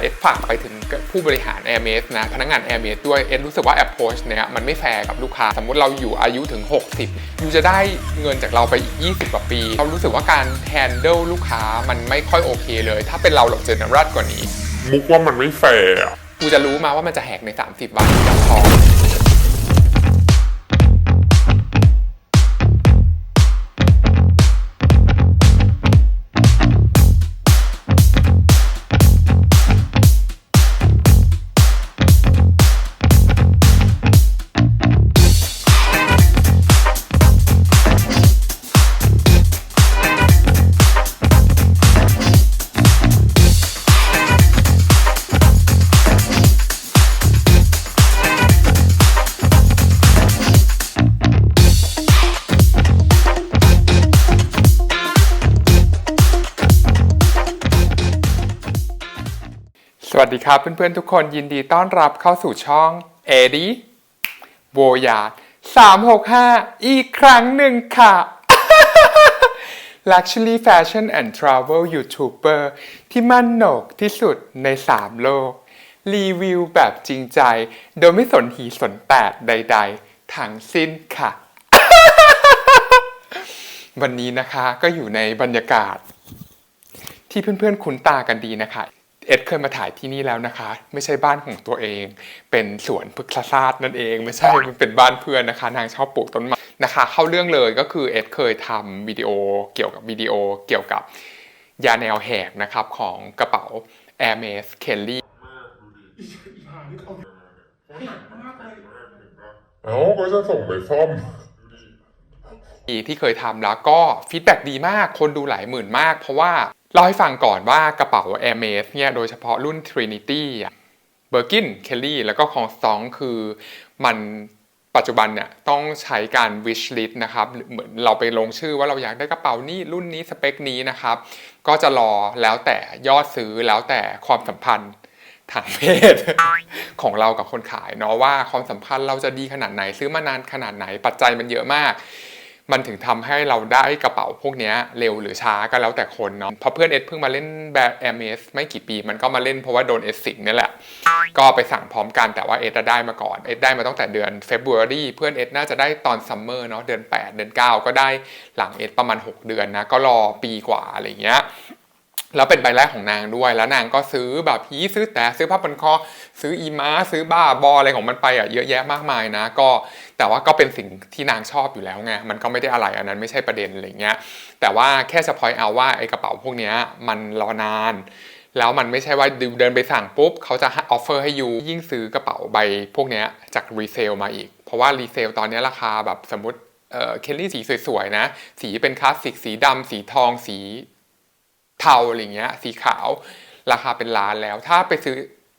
เอสฝากไปถึงผู้บริหาร Air m a s นะพนักงาน Air m a s ด้วยเอสรู้สึกว่า approach เนี้ยมันไม่แฟร์กับลูกค้า สมมุติเราอยู่อายุถึง 60ยูจะได้เงินจากเราไปอีก 20 กว่าปี เรารู้สึกว่าการ handle ลูกค้ามันไม่ค่อยโอเคเลย ถ้าเป็นเราเราเจอเนรัตกว่านี้มุกว่ามันไม่แฟร์อะกูจะรู้มาว่ามันจะแหกใน 30 วันจับทอ ดีครับเพื่อนๆทุกคนยินดีต้อนรับเข้าสู่ช่องเอดีโบยา365อีกครั้งหนึ่งค่ะ Luxury Fashion and Travel YouTuber ที่มั่นโหนกที่สุดใน3โลก รีวิวแบบจริงใจ โดยไม่สนหีสนแตกใดๆทั้งสิ้นค่ะ วันนี้นะคะก็อยู่ในบรรยากาศ ที่เพื่อนๆคุ้นตากันดีนะคะ เอ็ดเคยมาถ่ายที่นี่แล้วนะคะ ไม่ใช่บ้านของตัวเอง เป็นสวนพฤกษศาสตร์นั่นเอง ไม่ใช่มันเป็นบ้านเพื่อนนะคะ นางชอบปลูกต้นไม้นะคะ เข้าเรื่องเลยก็คือเอ็ดเคยทำวิดีโอเกี่ยวกับวิดีโอเกี่ยวกับยาแนวแหกนะครับของกระเป๋า Air m a s Kelly เอ้าก็จะส่งไปซ่อมที่เคยทำแล้วก็ฟีดแบ็ดีมากคนดูหลายหมื่นมาก เพราะว่า เล่าให้ฟังก่อนว่ากระเป๋า Air m a s เนี่ยโดยเฉพาะรุ่น Trinity อะเบอร์กินเคลลี่แล้วก็ของซองคือมันปัจจุบันเนี่ยต้องใช้การ wish list นะครับเหมือนเราไปลงชื่อว่าเราอยากได้กระเป๋านี้รุ่นนี้สเปคนี้นะครับ ก็จะรอแล้วแต่ยอดซื้อแล้วแต่ความสัมพันธ์ทางเพศของเรากับคนขายเนาะว่าความสัมพันธ์เราจะดีขนาดไหนซื้อมานานขนาดไหนปัจจัยมันเยอะมาก มันถึงทำให้เราได้กระเป๋าพวกนี้เร็วหรือช้าก็แล้วแต่คนเนาะพอเพื่อนเอสเพิ่งมาเล่นแบรนด์ MS ไม่กี่ปี มันก็มาเล่นเพราะว่าโดนเอสสิงนี่แหละ ก็ไปสั่งพร้อมกันแต่ว่าเอสได้มาก่อนเอสได้มาตั้งแต่เดือนเฟบรุรีเพื่อนเอสน่าจะได้ตอนซัมเมอร์เนาะเดือน 8 เดือน 9 ก็ได้หลังเอสประมาณ 6 เดือนนะก็รอปีกว่าอะไรเงี้ย แล้วเป็นใบแรกของนางด้วย แล้วนางก็ซื้อแบบพีซื้อแต่ซื้อผ้าพันคอ ซื้ออีม้า ซื้อบ้าบออะไรของมันไปอะเยอะแยะมากมายนะ ก็แต่ว่าก็เป็นสิ่งที่นางชอบอยู่แล้วไง มันก็ไม่ได้อะไรอันนั้นไม่ใช่ประเด็นอะไรเงี้ย แต่ว่าแค่จะพอยเอาว่าไอ้กระเป๋าพวกเนี้ยมันรอนาน แล้วมันไม่ใช่ว่าเดินไปสั่งปุ๊บเขาจะออฟเฟอร์ให้ยูยิ่งซื้อกระเป๋าใบพวกเนี้ยจากรีเซลมาอีก เพราะว่ารีเซลตอนนี้ราคาแบบสมมติเออเคลลี่สีสวยๆนะ สีเป็นคลาสสิกสีดำสีทองสี เทาอะไรเงี้ยสีขาว ราคาเป็นล้านแล้ว ถ้าไปซื้อ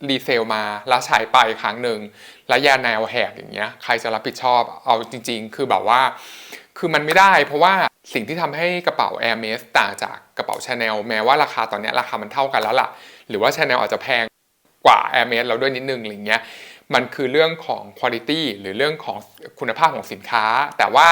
รีเซลมาแล้วใช้ไปครั้งหนึ่งแล้วยาแนวแหกอย่างเงี้ยใครจะรับผิดชอบเอาจริง ๆ คือแบบว่า คือมันไม่ได้เพราะว่าสิ่งที่ทำให้กระเป๋า Air m a s ต่างจากกระเป๋า Chanel แม้ว่าราคาตอนเนี้ยราคามันเท่ากันแล้วล่ะ หรือว่า Chanel อาจจะแพงกว่า Air m a s เราด้วยนิดนึงอะไรเงี้ยมันคือเรื่องของ quality หรือเรื่องของคุณภาพของสินค้า แต่ว่า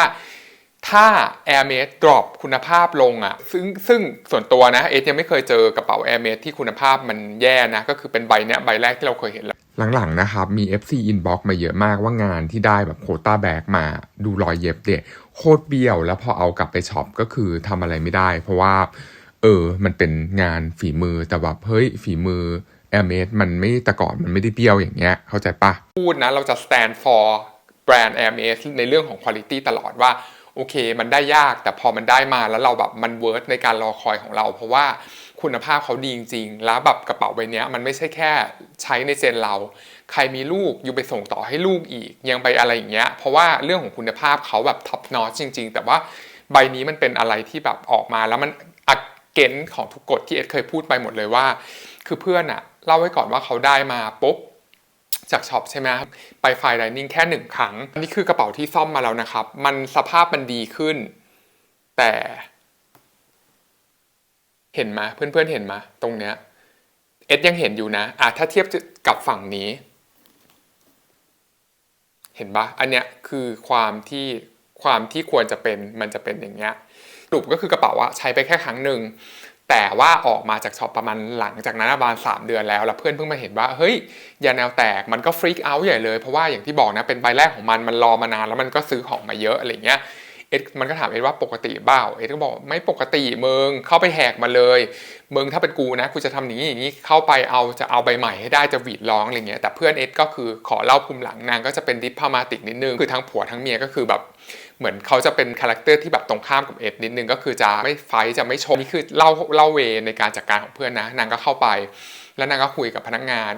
ถ้า Air m a d e drop คุณภาพลงอะ่ะซึ่งซึ่งส่วนตัวนะเอสยังไม่เคยเจอกระเป๋า Air m a d e ที่คุณภาพมันแย่นะ ก็คือเป็นใบเนี้ยใบแรกที่เราเคยเห็นแล้ว หลังๆนะครับ มี FC inbox มาเยอะมากว่างานที่ได้แบบโควต้าแบกมาดูรอยเย็บเด็กโคตรเบี้ยว แล้วพอเอากลับไปช็อปก็คือทำอะไรไม่ได้ เพราะว่า เออ มันเป็นงานฝีมือแต่แบบเฮ้ยฝีมือแอร์เมสมันไม่แต่ก่อนมันไม่ได้เบี้ยวอย่างเงี้ยเข้าใจปะพูดนะเราจะ stand for แบรนด์ Air m a s ในเรื่องของ quality ตลอดว่า โอเค มันได้ยากแต่พอมันได้มาแล้วเราแบบมันเวิร์ในการรอคอยของเรา เพราะว่าคุณภาพเขาดีจริงๆ แล้วแบบกระเป๋าใบนี้มันไม่ใช่แค่ใช้ในเจนเรา ใครมีลูกอยู่ไปส่งต่อให้ลูกอีก ยังไปอะไรอย่างเงี้ย เพราะว่าเรื่องของคุณภาพเขาแบบท็อปนอจริง ๆ แต่ว่าใบนี้มันเป็นอะไรที่แบบออกมาแล้วมันอักเกนของทุกกฎที่เอ็ดเคยพูดไปหมดเลยว่า คือเพื่อนอะเล่าไว้ก่อนว่าเขาได้มาปุ๊บ จากช็อปใช่ไหมไปไฟล์ไดนิ่งแค่หนึ่งครั้ง อันนี้คือกระเป๋าที่ซ่อมมาแล้วนะครับ มันสภาพมันดีขึ้น แต่เห็นไหมเพื่อนๆเห็นไหมตรงเนี้ยเอ็ดยังเห็นอยู่นะอะถ้าเทียบกับฝั่งนี้ เห็นปะอันเนี้ยคือความที่ความที่ควรจะเป็นมันจะเป็นอย่างเงี้ยสรุปก็คือกระเป๋าอะใช้ไปแค่ครั้งหนึ่ง แต่ว่าออกมาจากช็อปประมาณหลังจากนั้นประมาณ3เดือนแล้ว แล้วเพื่อนเพิ่งมาเห็นว่าเฮ้ยยาแนวแตกมันก็ฟรีกเอาใหญ่เลยเพราะว่าอย่างที่บอกนะเป็นใบแรกของมันมันรอมานานแล้วมันก็ซื้อของมาเยอะอะไรเงี้ย เอ็ดมันก็ถามเอ็ดว่าปกติเปล่าเอ็ดก็บอกไม่ปกติมึงเข้าไปแหกมาเลยมึงถ้าเป็นกูนะกูจะทำอย่างนี้อย่างนี้เข้าไปเอาจะเอาใบใหม่ให้ได้จะหวีดร้องอะไรเงี้ยแต่เพื่อนเอ็ดก็คือขอเล่าภูมิหลังนางก็จะเป็นดิพามาติกนิดนึงคือทั้งผัวทั้งเมียก็คือแบบเหมือนเขาจะเป็นคาแรคเตอร์ที่แบบตรงข้ามกับเอ็ดนิดนึงก็คือจะไม่ไฟจะไม่ชมนี่คือเล่าเล่าเวในการจัดการของเพื่อนนะ นางก็เข้าไป แล้วนางก็คุยกับพนักงาน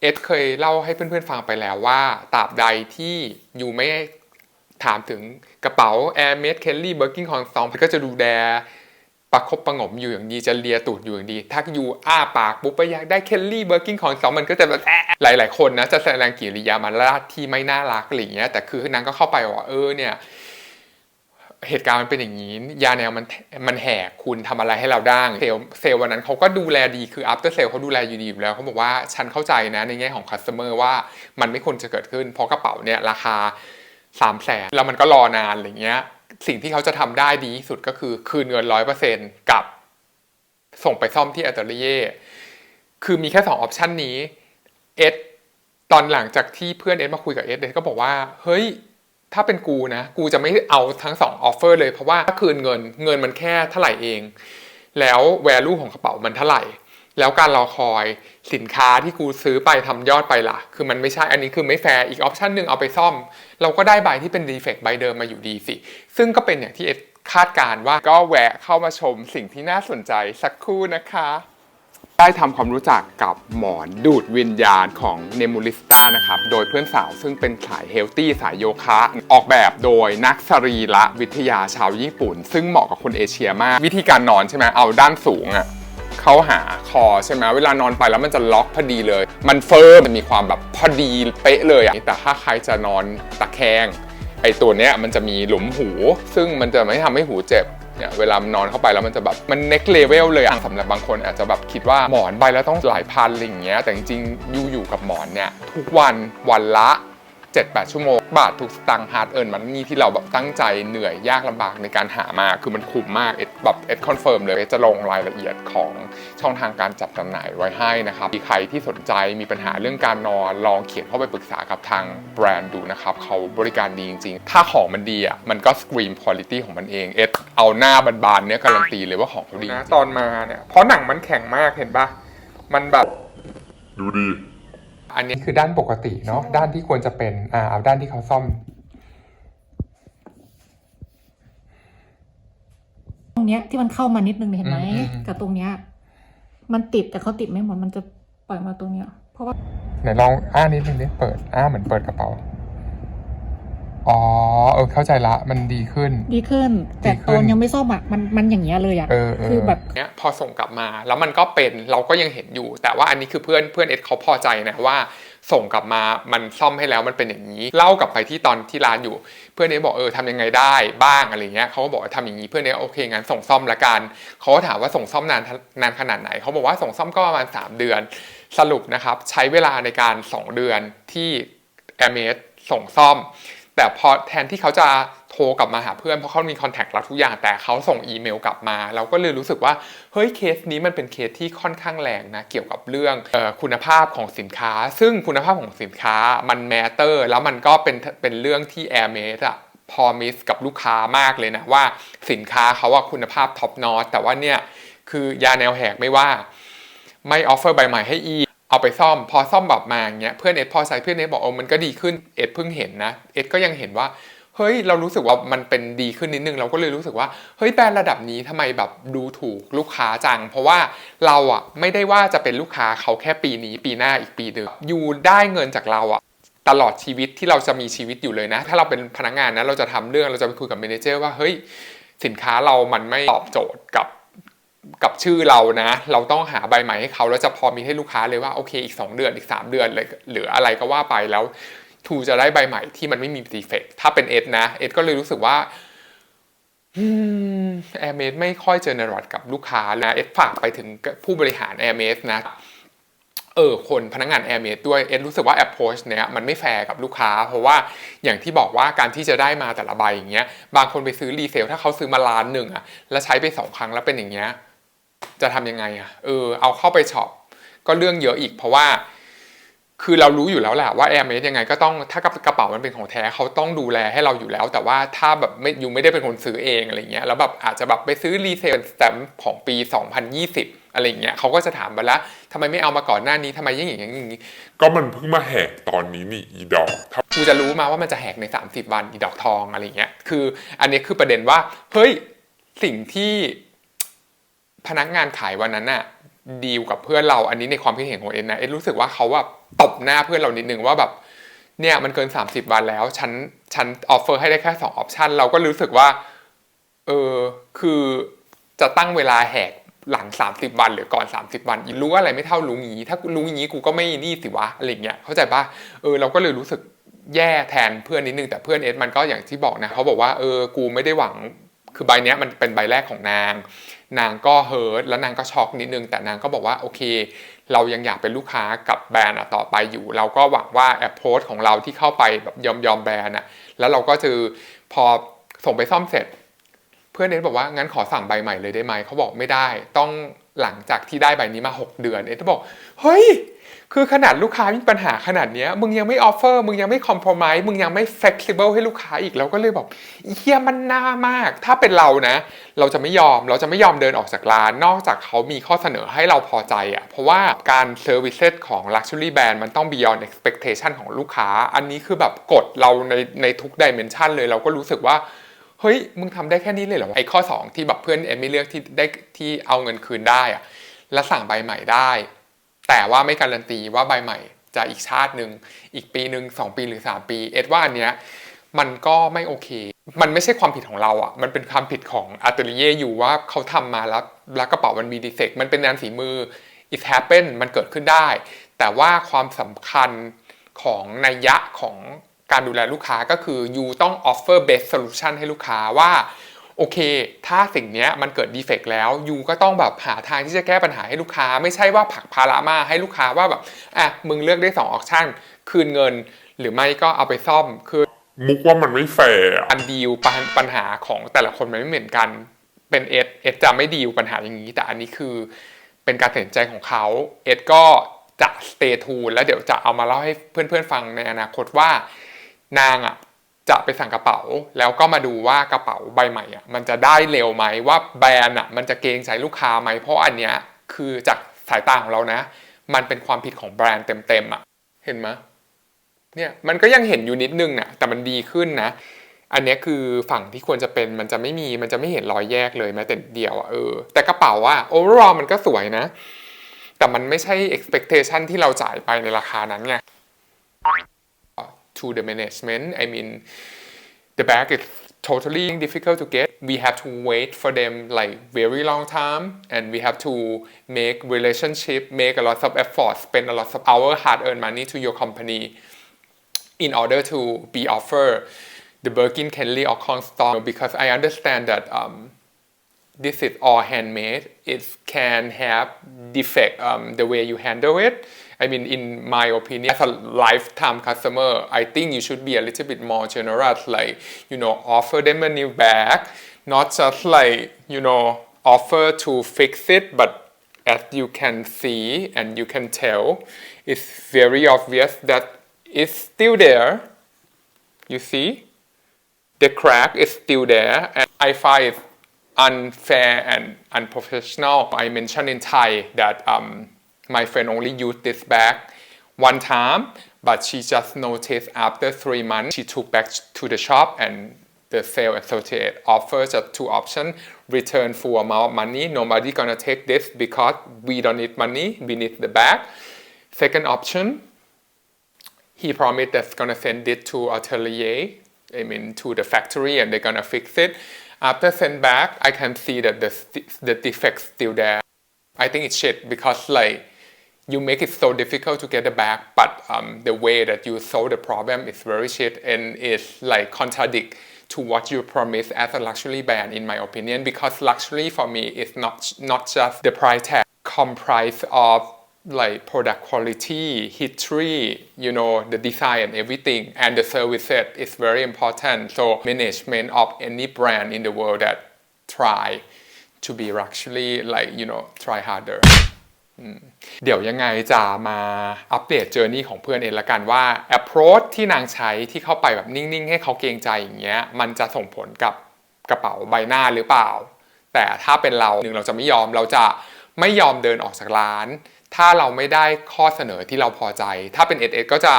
เอ็ดเคยเล่าให้เพื่อนๆฟังไปแล้วว่าตราบใดที่อยู่ไม่ ถามถึงกระเป๋า Air m e d Kelly Birkin ของซองก็จะดูแลประคบประงมอยู่อย่างดีจะเลียตูดอยู่อย่างดี ถ้ายูอ้าปากปุ๊บไปอยากได้ Kelly Birkin ของซองมันก็จะแบบแอะหลาย ๆ คนนะ จะแสดงกิริยามาลาดที่ไม่น่ารักอะไรอย่เงี้ย แต่คือนางก็เข้าไปว่าเออเนี่ย เหตุการณ์มันเป็นอย่างนี้ ยาแนวมันมันแหกคุณทำอะไรให้เราได้เซลล์เซลวันนั้นเขาก็ดูแลดีคือ after sale เขาดูแลอยู่ดีอยู่แล้วเขาบอกว่าฉันเข้าใจนะในแง่ของ customer ว่ามันไม่ควรจะเกิดขึ้น เพราะกระเป๋าเนี่ยราคา 3ามแสนแล้วมันก็รอนานอะไรเงี้ย สิ่งที่เขาจะทำได้ดีที่สุดก็คือคืนเงินร้อยเปอร์เซ็นต์กับส่งไปซ่อมที่อัตเตอร์เย่คือมีแค่สองออปชันนี้เอสตอนหลังจากที่เพื่อนเอสมาคุยกับเอสเอสก็บอกว่า เฮ้ย ถ้าเป็นกูนะ กูจะไม่เอาทั้งสองออฟเฟอร์เลยเพราะว่าถ้าคืนเงินเงินมันแค่เท่าไหร่เอง แล้วแวลูของกระเป๋ามันเท่าไหร่ แล้วการรอคอยสินค้าที่กูซื้อไปทำยอดไปล่ะ คือมันไม่ใช่อันนี้คือไม่แฟร์อีกออปชันหนึ่งเอาไปซ่อม เราก็ได้ใบที่เป็นดีเฟกต์ใบเดิมมาอยู่ดีสิ ซึ่งก็เป็นอย่างที่เอ็ดคาดการว่าก็แวะเข้ามาชมสิ่งที่น่าสนใจสักครู่นะคะได้ทำความรู้จักกับหมอนดูดวิญญาณของเนมูลิสตานะครับ โดยเพื่อนสาวซึ่งเป็นสายเฮลตี้สายโยคะ ออกแบบโดยนักสรีระวิทยาชาวญี่ปุ่น ซึ่งเหมาะกับคนเอเชียมาก วิธีการนอนใช่ไหมเอาด้านสูงอะ เข้าหาคอใช่ไหมเวลานอนไปแล้วมันจะล็อกพอดีเลย มันเฟิร์มมันมีความแบบพอดีเป๊ะเลยอะแต่ถ้าใครจะนอนตะแคงไอตัวเนี้ยมันจะมีหลุมหู ซึ่งมันจะไม่ทำให้หูเจ็บเนี่ยเวลานอนเข้าไปแล้วมันจะแบบมัน next level เลยอะสำหรับบางคนอาจจะแบบคิดว่าหมอนใบแล้วต้องหลายพันอะไรอย่างเงี้ยแต่จริงๆอยู่อยู่กับหมอนเนี่ยทุกวันวันละ 7-8 ชั่วโมง บาททุกสตังค์ฮาร์ดเอิร์นมันนี่ที่เราแบบตั้งใจเหนื่อยยากลำบากในการหามาคือมันคุ้มมากเอ็ดแบบเอ็ดคอนเฟิร์มเลยเอ็ดจะลงรายละเอียดของช่องทางการจัดจำหน่ายไว้ให้นะครับมีใครที่สนใจมีปัญหาเรื่องการนอนลองเขียนเข้าไปปรึกษากับทางแบรนด์ดูนะครับเขาบริการดีจริงๆ ถ้าของมันดีอะมันก็สกรีมคุณภาพของมันเองเอ็ดเอาหน้าบานๆเนี่ยการันตีเลยว่าของเขาดีนะตอนมาเนี่ยเพราะหนังมันแข็งมากเห็นปะมันแบบ ดูดี อันนี้คือด้านปกติเนาะด้านที่ควรจะเป็นอ่าเอาด้านที่เขาซ่อมตรงเนี้ยที่มันเข้ามานิดนึงเนี่ยเห็นไหมอืมอืมอืม กับตรงเนี้ยมันติดแต่เขาติดไม่หมดมันจะปล่อยมาตรงเนี้ย เพราะว่าไหนลองอ้านิดนึงดิเปิดอ้าเหมือนเปิดกระเป๋า อ๋อเออเข้าใจละมันดีขึ้น ดีขึ้น แต่ดีขึ้ตนอนยังไม่ซ่อมอะมันมันอย่างเงี้ยเลยอะเออเออคือแบบเนี้ยพอส่งกลับมาแล้วมันก็เป็นเราก็ยังเห็นอยู่ แต่ว่าอันนี้คือเพื่อนเพื่อนเอ็ดเขาพอใจนะว่าส่งกลับมา มันซ่อมให้แล้วมันเป็นอย่างนี้ เล่ากลับไปที่ตอนที่ร้านอยู่ เพื่อนเอ็ดบอกเออทำยังไงได้บ้างอะไรเงี้ยเขาก็บอกว่าทำอย่างนี้เพื่อนเอ็ดโอเคงั้นส่งซ่อมละกันเขาก็ถามว่าส่งซ่อมนานนานขนาดไหนเขาบอกว่าส่งซ่อมก็ประมาณ 3 เดือน สรุปนะครับใช้เวลาในการ 2 เดือนที่ a i r m a d ส่งซ่อม แต่พอแทนที่เขาจะโทรกลับมาหาเพื่อนเพราะเขามีคอนแทคเราทุกอย่างแต่เขาส่งอีเมลกลับมา เราก็เลยรู้สึกว่าเฮ้ยเคสนี้มันเป็นเคสที่ค่อนข้างแรงนะเกี่ยวกับเรื่องออคุณภาพของสินค้า ซึ่งคุณภาพของสินค้ามันแมตเตอร์แล้วมันก็เป็นเป็นเรื่องที่ a i r m a d อะพอมิสกับลูกค้ามากเลยนะว่าสินค้าเขาอะคุณภาพท็อปนอตแต่ว่าเนี่ยคือยาแนวแหกไม่ว่าไม่ออฟเฟอร์ใบใหม่ให้อี เอาไปซ่อม พอซ่อมแบบมาอย่างเงี้ยเพื่อนเอ็ดพอใช้เพื่อนเอ็ดบอกโอ้มันก็ดีขึ้นเอ็ดเพิ่งเห็นนะเอ็ดก็ยังเห็นว่าเฮ้ยเรารู้สึกว่ามันเป็นดีขึ้นนิดนึงเราก็เลยรู้สึกว่าเฮ้ยแบรนด์ระดับนี้ทำไมแบบดูถูกลูกค้าจัง เพราะว่าเราอะไม่ได้ว่าจะเป็นลูกค้าเขาแค่ปีนี้ ปีหน้าอีกปีหนึ่งอยู่ได้เงินจากเราอะตลอดชีวิตที่เราจะมีชีวิตอยู่เลยนะ ถ้าเราเป็นพนักงานนะเราจะทำเรื่องเราจะไปคุยกับเมนเจอร์ว่าเฮ้ยสินค้าเรามันไม่ตอบโจทย์กับ กับชื่อเรานะ เราต้องหาใบใหม่ให้เขาแล้วจะพอมีให้ลูกค้าเลยว่าโอเคอีก 2 เดือนอีก 3 เดือนเลยหรืออะไรก็ว่าไปแล้วทูจะได้ใบใหม่ที่มันไม่มีดีเฟกถ้าเป็นเอสนะเอสก็เลยรู้สึกว่าแอร์เมสไม่ค่อยเจอเนรอดกับลูกค้านะเอสฝากไปถึงผู้บริหารแอร์เมสนะเออคนพนักงานแอร์เมดด้วยเอ็นรู้สึกว่า approach เนี้ยมันไม่แฟร์กับลูกค้า เพราะว่าอย่างที่บอกว่าการที่จะได้มาแต่ละใบอย่างเงี้ยบางคนไปซื้อรีเซลถ้าเขาซื้อมาล้านหนึ่งอะแล้วใช้ไปสองครั้งแล้วเป็นอย่างเงี้ย จะทำยังไงอะเออเอาเข้าไปช็อปก็เรื่องเยอะอีก เพราะว่า คือเรารู้อยู่แล้วแหละว่าแอร์เมสยังไงก็ต้องถ้ากระเป๋ามันเป็นของแท้เขาต้องดูแลให้เราอยู่แล้ว แต่ว่าถ้าแบบไม่ยูไม่ได้เป็นคนซื้อเองอะไรเงี้ยแล้วแบบอาจจะแบบไปซื้อรีเซลสแตมป์ของปี 2020 อะไรเงี้ยเขาก็จะถามมาแล้วทำไมไม่เอามาก่อนหน้านี้ทำไมยิ่งอย่างนี้อย่างนี้ก็มันเพิ่งมาแหกตอนนี้นี่อีดอกถ้ากูจะรู้มาว่ามันจะแหกใน 30 วันอีดอกทองอะไรเงี้ยคือ อันนี้คือประเด็นว่าเฮ้ยสิ่งที่ พนักงานขายวันนั้นน่ะดีลกับเพื่อนเราอันนี้ในความคิดเห็นของเอ็นนะเอ็นรู้สึกว่าเขาแบบตบหน้าเพื่อนเรานิดนึงว่าแบบเนี่ยมันเกิน 30 วันแล้ว ฉันฉันออฟเฟอร์ให้ได้แค่2ออปชันเราก็รู้สึกว่าเออคือจะตั้งเวลาแหกหลัง 30 วันหรือก่อน 30 วันรู้ว่าอะไรไม่เท่ารู้งี้ ถ้ารู้งี้กูก็ไม่นี่สิวะอะไรเงี้ยเข้าใจปะเออเราก็เลยรู้สึกแย่แทนเพื่อนนิดนึงแต่เพื่อนเอสมันก็อย่างที่บอกนะเขาบอกว่าเออกูไม่ได้หวัง คือใบเนี้ยมันเป็นใบแรกของนาง นางก็เฮิร์ตแล้วนางก็ช็อกนิดนึง แต่นางก็บอกว่าโอเค เรายังอยากเป็นลูกค้ากับแบรนด์ต่อไปอยู่ เราก็หวังว่าแอปโพสของเราที่เข้าไปแบบยอมยอมแบรนด์อะแล้วเราก็จะพอส่งไปซ่อมเสร็จ เพื่อนเอ็นบอกว่างั้นขอสั่งใบใหม่เลยได้ไหมเขาบอกไม่ได้ต้อง หลังจากที่ได้ใบนี้มา 6 เดือนเอ็นก็บอก เฮ้ย คือขนาดลูกค้ามีปัญหาขนาดนี้มึงยังไม่ออฟเฟอร์มึงยังไม่คอม p r o m i s e มึงยังไม่ flexible ให้ลูกค้าอีกเราก็เลยบอกเฮียมันน่ามาก ถ้าเป็นเรานะ เราจะไม่ยอมเราจะไม่ยอมเดินออกจากร้าน นอกจากเขามีข้อเสนอให้เราพอใจอะ่ะ เพราะว่าการ services ของ luxury brand มันต้อง beyond expectation ของลูกค้า อันนี้คือแบบกดเราในในทุก dimension เลยเราก็รู้สึกว่า เฮ้ยมึงทำได้แค่นี้เลยเหรอไอ้ข้อ 2 ที่แบบเพื่อนเอมไม่เลือกที่ได้ที่เอาเงินคืนได้อะและสั่งใบใหม่ได้ แต่ว่าไม่การันตีว่าใบใหม่จะอีกชาติหนึ่งอีกปีหนึ่งสองปีหรือ3ปี เอ็ดว่าอันเนี้ยมันก็ไม่โอเค มันไม่ใช่ความผิดของเราอะ่ะ มันเป็นความผิดของอัตเ i เยอยู่ว่าเขาทำมาแล้วแล้วกระเป๋ามันมีดีเฟกมันเป็นงานฝีมือ it happen มันเกิดขึ้นได้ แต่ว่าความสำคัญของนัยยะของ การดูแลลูกค้าก็คือ you ต้อง offer best solution ให้ลูกค้าว่า โอเค ถ้าสิ่งเนี้ยมันเกิดดีเฟกแล้วยูก็ต้องแบบหาทางที่จะแก้ปัญหาให้ลูกค้า ไม่ใช่ว่าผลักภาระมาให้ลูกค้าว่าแบบอะมึงเลือกได้2ออปชั่น คืนเงิน หรือไม่ก็เอาไปซ่อม คือมุกว่ามันไม่แฟร์อะอันดีลปัญปัญหาของแต่ละคนมันไม่เหมือนกัน เป็นเอสเอสจะไม่ดีลปัญหาอย่างนี้ แต่อันนี้คือเป็นการตัดสินใจของเขาเอสก็จะ stay tuned แล้วเดี๋ยวจะเอามาเล่าให้เพื่อนๆฟังในอนาคตว่า นางอะจะไปสั่งกระเป๋า แล้วก็มาดูว่ากระเป๋าใบใหม่อะมันจะได้เร็วไหมว่าแบรนด์อะมันจะเกรงใจลูกค้าไหมเพราะอันเนี้ยคือจากสายตาของเรานะ มันเป็นความผิดของแบรนด์เต็มๆอะเห็นไหมเนี่ยมันก็ยังเห็นอยู่นิดนึงนะแต่มันดีขึ้นนะ อันเนี้ยคือฝั่งที่ควรจะเป็นมันจะไม่มีมันจะไม่เห็นรอยแยกเลยแม้แต่เดียวอะเออแต่กระเป๋าอะ overall มันก็สวยนะ แต่มันไม่ใช่ expectation ที่เราจ่ายไปในราคานั้นไง to the management. I mean the bag is totally difficult to get. We have to wait for them like very long time and we have to make relationship make a lot of effort spend a lot of our hard earned money to your company in order to be offered the Birkin Kelly or Constant because I understand that um, this is all handmade. It can have defect um, the way you handle it. I mean, in my opinion, as a lifetime customer, I think you should be a little bit more generous, like, you know, offer them a new bag, not just like, you know, offer to fix it, but as you can see and you can tell, it's very obvious that it's still there. You see? The crack is still there, and I find unfair and unprofessional. I mentioned in Thai that um, my friend only used this bag one time, but she just noticed after three months she took back to the shop and the sales associate offers just two options return full amount of money. Nobody gonna take this because we don't need money we need the bag. Second option he promised that's gonna send it to atelier I mean to the factory and they're gonna fix it after send back I can see that the, the defect's still there. I think it's shit because like you make it so difficult to get the back, but um, the way that you solve the problem is very shit and it's like contradict to what you promise as a luxury brand in my opinion because luxury for me is not not just the price tag. Comprised of like product quality history you know the design and everything and the service set is very important so management of any brand in the world that try to be luxury like you know try harder เดี๋ยวยังไงจะมาอัปเดตเจอร์นี่ของเพื่อนเองละกันว่า approach ที่นางใช้ที่เข้าไปแบบนิ่ง ๆ ให้เขาเกรงใจอย่างเงี้ย มันจะส่งผลกับกระเป๋าใบหน้าหรือเปล่า แต่ถ้าเป็นเราหนึ่งเราจะไม่ยอมเราจะไม่ยอมเดินออกจากร้าน ถ้าเราไม่ได้ข้อเสนอที่เราพอใจ ถ้าเป็นเอสก็จะ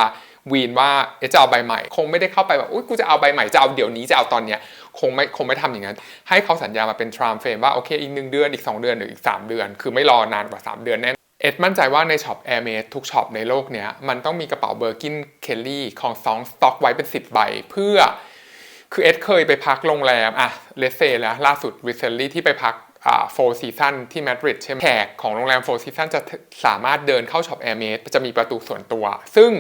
วีนว่าเอจะเอาใบใหม่ คงไม่ได้เข้าไปแบบอุ้ยกูจะเอาใบใหม่จะเอาเดี๋ยวนี้จะเอาตอนเนี้ยคงไม่คงไม่ทำอย่างนั้น ให้เขาสัญญามาเป็นทรามเฟรมว่าโอเคอีกหนึ่งเดือนอีก 2 เดือนหรืออีก 3 เดือน คือไม่รอนานกว่า 3 เดือนแน่เอ็ดมั่นใจว่าในช็อป Air m a d ทุกช็อปในโลกเนี้ยมันต้องมีกระเป๋าเบอร์กินเคลลี่ของซองสต็อกไว้เป็น 10 ใบ เพื่อคือเอ็ดเคยไปพักโรงแรมอะเลสเซแล้วล่าสุด recently ที่ไปพัก โฟร์ซีซันที่มาดริดใช่ไหมแขกของโรงแรมโฟร์ซีซันจะสามารถเดินเข้าช็อป Air m a d จะมีประตูส่วนตัว ซึ่ง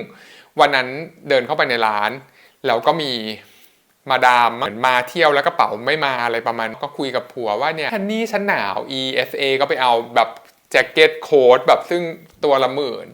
วันนั้นเดินเข้าไปในร้าน แล้วก็มีมาดามเหมือนมาเที่ยวแล้วกระเป๋าไม่มาอะไรประมาณ ก็คุยกับผัวว่าเนี่ยฮันนี่ฉันหนาว ESA ก็ไปเอาแบบแจ็คเก็ตโค้ทแบบซึ่งตัวละหมื่น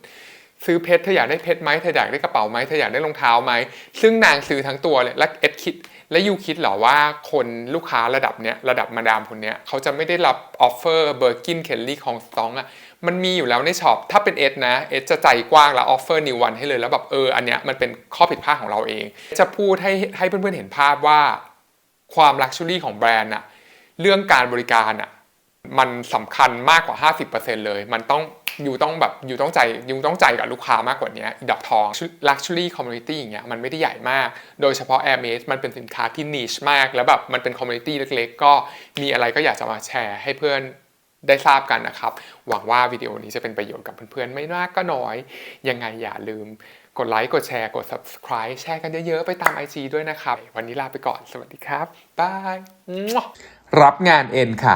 ซื้อเพชรเธออยากได้เพชรไหมเธออยากได้กระเป๋าไหมเธออยากได้รองเท้าไหมซึ่งนางซื้อทั้งตัวเลยและเอ็ดคิด และยูคิดเหรอว่าคนลูกค้าระดับเนี้ยระดับมาดามคนเนี้ยเขาจะไม่ได้รับออฟเฟอร์เบอร์กินเคลลี่ของสตองอะมันมีอยู่แล้วในช็อปถ้าเป็นเอสนะเอสจะใจกว้างแล้วออฟเฟอร์นิววันให้เลยแล้วแบบเอออันเนี้ยมันเป็นข้อผิดพลาดของเราเอง จะพูดให้ให้เพื่อนๆเห็นภาพว่าความลักชัวรี่ของแบรนด์อะเรื่องการบริการอะ มันสำคัญมากกว่า 50%เลย มันต้องอยู่ต้องแบบอยู่ต้องใจอยู่ต้องใจกับลูกค้ามากกว่านี้ดอกทอง luxury community อย่างเงี้ยมันไม่ได้ใหญ่มาก โดยเฉพาะ Air m a d มันเป็นสินค้าที่ niche มาก แล้วแบบมันเป็น community เล็กๆ ก็มีอะไรก็อยากจะมาแชร์ให้เพื่อนได้ทราบกันนะครับ หวังว่าวิดีโอนี้จะเป็นประโยชน์กับเพื่อนๆ ไม่มากก็น้อย ยังไงอย่าลืม กดไลค์กดแชร์กด subscribe แชร์กันเยอะๆ ไปตาม IG ด้วยนะครับ วันนี้ลาไปก่อนสวัสดีครับบายรับงานเอ็นค่ะ